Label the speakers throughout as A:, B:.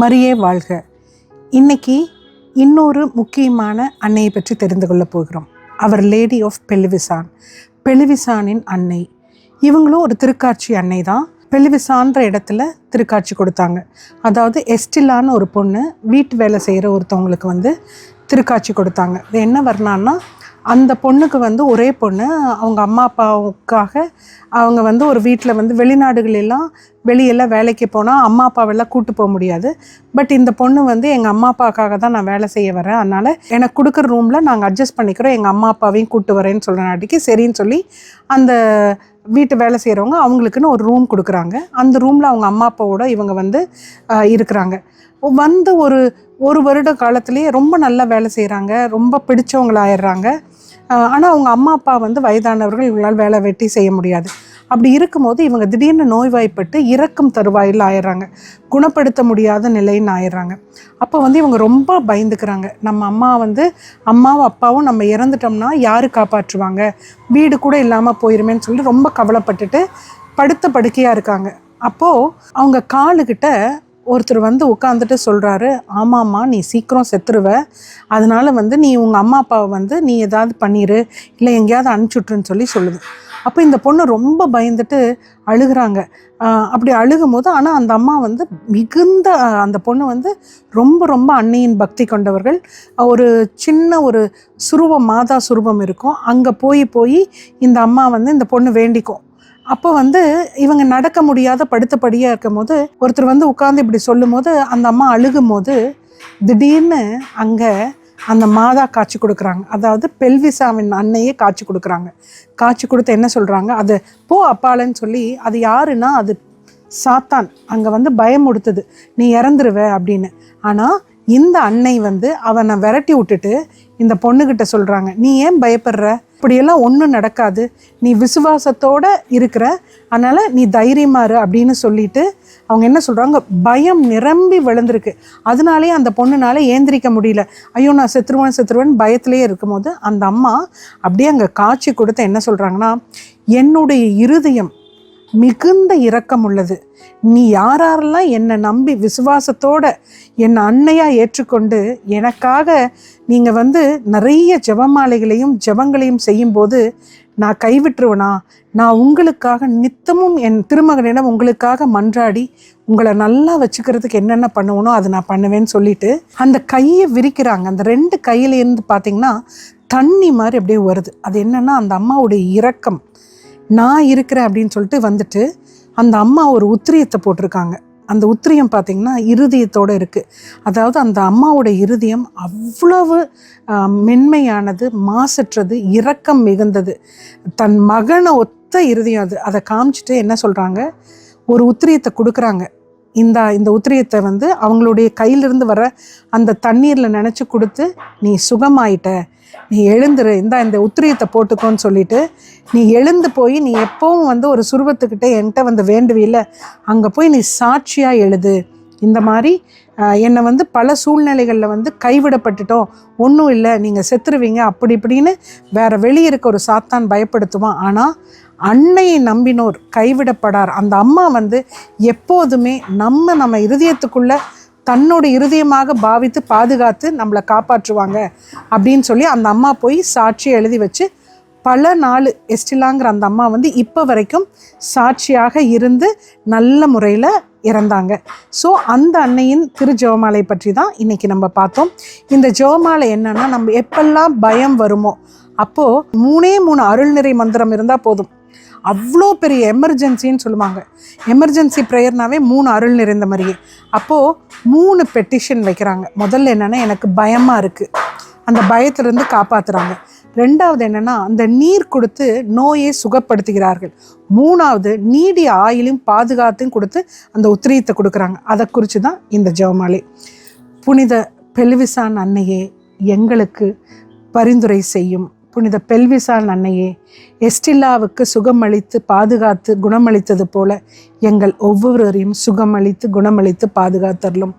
A: மரியே வாழ்க. இன்னைக்கு இன்னொரு முக்கியமான அன்னையை பற்றி தெரிந்து கொள்ள போகிறோம். அவர் லேடி ஆஃப் பெலிவிசான் பெலிவிசானின் அன்னை. இவங்களும் ஒரு திருக்காட்சி அன்னை தான். பெலிவிசான்ற இடத்துல திருக்காட்சி கொடுத்தாங்க. அதாவது எஸ்டிலான்னு ஒரு பொண்ணு வீட்டு வேலை செய்கிற ஒருத்தவங்களுக்கு வந்து திருக்காட்சி கொடுத்தாங்க. இது என்ன வரலான்னா அந்த பொண்ணுக்கு வந்து ஒரே பொண்ணு. அவங்க அம்மா அப்பாவுக்காக அவங்க வந்து ஒரு வீட்டில் வந்து வெளிநாடுகளெல்லாம் வெளியெல்லாம் வேலைக்கு போனால் அம்மா அப்பாவெல்லாம் கூட்டு போக முடியாது. பட் இந்த பொண்ணு வந்து எங்கள் அம்மா அப்பாவுக்காக தான் நான் வேலை செய்ய வரேன். அதனால் எனக்கு கொடுக்குற ரூமில் நாங்கள் அட்ஜஸ்ட் பண்ணிக்கிறோம். எங்கள் அம்மா அப்பாவையும் கூட்டு வரேன்னு சொல்கிறனாட்டிக்கு சரின்னு சொல்லி அந்த வீட்டு வேலை செய்கிறவங்க அவங்களுக்குன்னு ஒரு ரூம் கொடுக்குறாங்க. அந்த ரூமில் அவங்க அம்மா அப்பாவோட இவங்க வந்து இருக்கிறாங்க. வந்து ஒரு ஒரு வருட காலத்திலேயே ரொம்ப நல்லா வேலை செய்கிறாங்க ரொம்ப பிடிச்சவங்களாயிடுறாங்க. ஆனால் அவங்க அம்மா அப்பா வந்து வயதானவர்கள் இவங்களால் வேலை வெட்டி செய்ய முடியாது. அப்படி இருக்கும்போது இவங்க திடீர்னு நோய்வாய்ப்பட்டு இறக்கும் தருவாயில் ஆயிடுறாங்க. குணப்படுத்த முடியாத நிலைன்னு ஆயிடுறாங்க. அப்போ வந்து இவங்க ரொம்ப பயந்துக்கிறாங்க. நம்ம அம்மா வந்து அம்மாவும் அப்பாவும் நம்ம இறந்துட்டோம்னா யார் காப்பாற்றுவாங்க? வீடு கூட இல்லாமல் போயிருமேன்னு சொல்லிட்டு ரொம்ப கவலைப்பட்டுட்டு படுத்த படுக்கையாக இருக்காங்க. அப்போது அவங்க காலுக்கிட்ட ஒருத்தர் வந்து உட்காந்துட்டு சொல்கிறாரு ஆமாம்மா நீ சீக்கிரம் செத்துருவ. அதனால் வந்து நீ உங்கள் அம்மா அப்பாவை வந்து நீ ஏதாவது பண்ணிடு இல்லை எங்கேயாவது அனுப்பிச்சுட்ருன்னு சொல்லி சொல்லுது. அப்போ இந்த பொண்ணு ரொம்ப பயந்துட்டு அழுகுறாங்க. அப்படி அழுகும் போது ஆனால் அந்த அம்மா வந்து மிகுந்த அந்த பொண்ணு வந்து ரொம்ப ரொம்ப அன்னையின் பக்தி கொண்டவர்கள். ஒரு சின்ன ஒரு சுரூபம் மாதா சுரூபம் இருக்கும். அங்கே போய் போய் இந்த அம்மா வந்து இந்த பொண்ணு வேண்டிக்கும். அப்போ வந்து இவங்க நடக்க முடியாத படுத்தபடியாக இருக்கும் போது ஒருத்தர் வந்து உட்காந்து இப்படி சொல்லும் போது அந்த அம்மா அழுகும் போது திடீர்னு அங்கே அந்த மாதா காட்சி கொடுக்குறாங்க. அதாவது பெல்விசாவின் அன்னையே காட்சி கொடுக்குறாங்க. காட்சி கொடுத்து என்ன சொல்கிறாங்க அது போ அப்பாலன்னு சொல்லி அது யாருன்னா? அது சாத்தான். அங்கே வந்து பயம் கொடுத்தது நீ இறந்துருவ அப்படின்னு. ஆனால் இந்த அன்னை வந்து அவனை விரட்டி விட்டுட்டு இந்த பொண்ணுக்கிட்ட சொல்கிறாங்க நீ ஏன் பயப்படுற? இப்படியெல்லாம் ஒன்றும் நடக்காது. நீ விசுவாசத்தோடு இருக்கிற அதனால் நீ தைரியமாரு அப்படின்னு சொல்லிட்டு அவங்க என்ன சொல்கிறாங்க பயம் நிரம்பி விழுந்திருக்கு. அதனாலே அந்த பொண்ணுனால ஏந்திரிக்க முடியல. ஐயோ நான் செத்துருவேன் செத்துருவேன் பயத்திலே இருக்கும்போது அந்த அம்மா அப்படியே அங்கே காட்சி கொடுத்து என்ன சொல்கிறாங்கன்னா என்னுடைய இருதயம் மிகுந்த இரக்கம் உள்ளது. நீ யாரெல்லாம் என்னை நம்பி விசுவாசத்தோட என்னை அன்னையாக ஏற்றுக்கொண்டு எனக்காக நீங்கள் வந்து நிறைய ஜபமாலைகளையும் ஜெபங்களையும் செய்யும்போது நான் கைவிட்டுருவேனா? நான் உங்களுக்காக நித்தமும் என் திருமகனிடம் உங்களுக்காக மன்றாடி உங்களை நல்லா வச்சுக்கிறதுக்கு என்னென்ன பண்ணுவனோ அதை நான் பண்ணுவேன்னு சொல்லிட்டு அந்த கையை விரிக்கிறாங்க. அந்த ரெண்டு கையிலேருந்து பார்த்தீங்கன்னா தண்ணி மாதிரி அப்படியே வருது. அது என்னென்னா அந்த அம்மாவுடைய இரக்கம். நான் இருக்கிறேன் அப்படின்னு சொல்லிட்டு வந்துட்டு அந்த அம்மா ஒரு உத்திரியத்தை போட்டிருக்காங்க. அந்த உத்திரியம் பார்த்தீங்கன்னா இருதயத்தோடு இருக்குது அதாவது அந்த அம்மாவோட இருதயம் அவ்வளவு மென்மையானது மாசற்றது இரக்கம் மிகுந்தது. தன் மகனை ஒத்த இருதயம் அது. அதை காமிச்சிட்டு என்ன சொல்கிறாங்க ஒரு உத்திரியத்தை கொடுக்குறாங்க. இந்த இந்த உத்திரியத்தை வந்து அவங்களுடைய கையிலிருந்து வர அந்த தண்ணீரில் நினச்சி கொடுத்து நீ சுகமாயிட்ட. நீ எழுந்துரு. இந்த இந்த உத்திரியத்தை போட்டுக்கோன்னு சொல்லிட்டு நீ எழுந்து போய் நீ எப்போவும் வந்து ஒரு சுருவத்துக்கிட்டே என்கிட்ட வந்து வேண்டுவில்ல அங்கே போய் நீ சாட்சியாக எழுது. இந்த மாதிரி என்னை வந்து பல சூழ்நிலைகளில் வந்து கைவிடப்பட்டுட்டோம். ஒன்றும் இல்லை நீங்கள் செத்துருவீங்க அப்படி இப்படின்னு வேற வெளியே இருக்க ஒரு சாத்தான் பயப்படுத்துவான். ஆனால் அன்னையை நம்பினோர் கைவிடப்படார். அந்த அம்மா வந்து எப்போதுமே நம்ம நம்ம இருதயத்துக்குள்ளே தன்னோட இருதயமாக பாவித்து பாதுகாத்து நம்மளை காப்பாற்றுவாங்க அப்படின்னு சொல்லி அந்த அம்மா போய் சாட்சி எழுதி வச்சு பல நாள் எஸ்டிலாங்கிற அந்த அம்மா வந்து இப்போ வரைக்கும் சாட்சியாக இருந்து நல்ல முறையில் இறந்தாங்க. ஸோ அந்த அன்னையின் திரு ஜெவமாலை பற்றி தான் இன்னைக்கு நம்ம பார்த்தோம். இந்த ஜெவமாலை என்னன்னா நம்ம எப்பெல்லாம் பயம் வருமோ அப்போது மூணே மூணு அருள்நிறை மந்திரம் இருந்தால் போதும். அவ்வளோ பெரிய எமர்ஜென்சின்னு சொல்லுவாங்க. எமர்ஜென்சி ப்ரேயர்னாவே மூணு அருள் நிறைந்த மாதிரியே. அப்போது மூணு பெட்டிஷன் வைக்கிறாங்க. முதல்ல என்னென்னா எனக்கு பயமாக இருக்குது அந்த பயத்திலேருந்து காப்பாற்றுறாங்க ரெண்டாவது என்னன்னா அந்த நீர் கொடுத்து நோயை சுகப்படுத்துகிறார்கள். மூணாவது நீடிய ஆயிலும் பாதுகாத்தையும் கொடுத்து அந்த உத்திரியத்தை கொடுக்குறாங்க. அதை குறித்து தான் இந்த ஜெவமாலை புனித பெல்விசான் அன்னையே எங்களுக்கு பரிந்துரை செய்யும். புனித பெல்விசான் அன்னையே எஸ்டில்லாவுக்கு சுகமளித்து பாதுகாத்து குணமளித்தது போல எங்கள் ஒவ்வொருவரையும் சுகமளித்து குணமளித்து பாதுகாத்தரலும்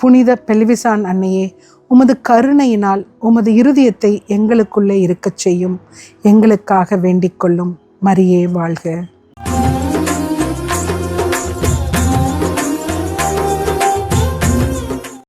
A: புனித பெல்விசான் அன்னையே உமது கருணையினால் உமது இருதயத்தை எங்களுக்குள்ளே இருக்கச் செய்யும். எங்களுக்காக வேண்டிக் கொள்ளும். மரியே வாழ்க.